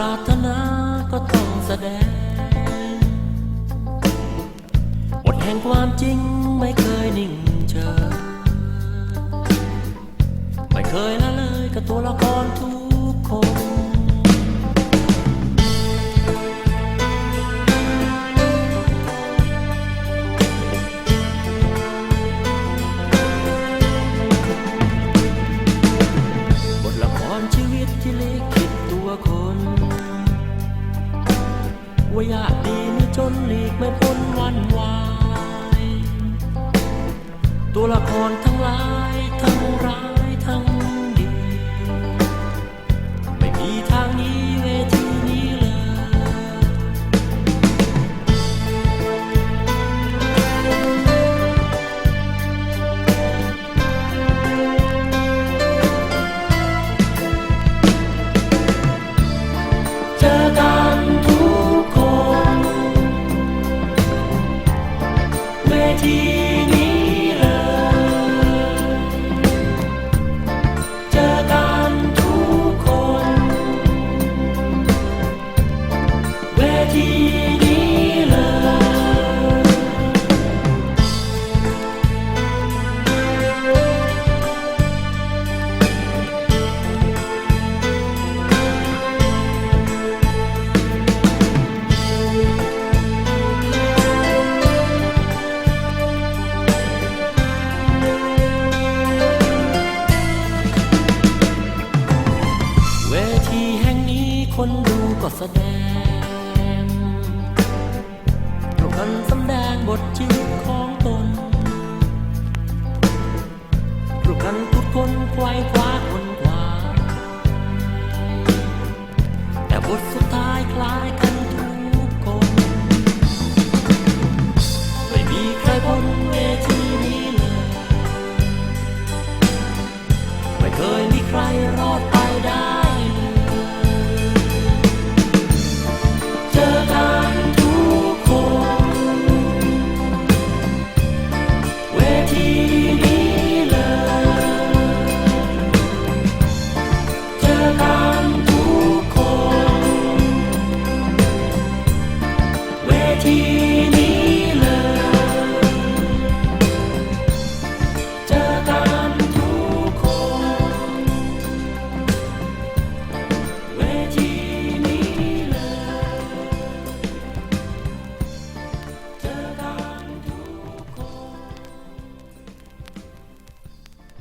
ปรารถนาก็ต้องแสดงบทแห่งความจริงไม่เคยนิ่งเฉยไม่เคยละเลยกับตัวละครทุกคนบทละครชีวิตที่ลิขิ ว่ายากดีมีจนหลีกไม่พ้นวันวาย ตัวละครทั้งหลายทั้งร้ายทั้งดี ไม่มีท ที คนดูก็แสดงร่วมกันสำแดงบทชีวิตของตนร่วมกันทุกคน You.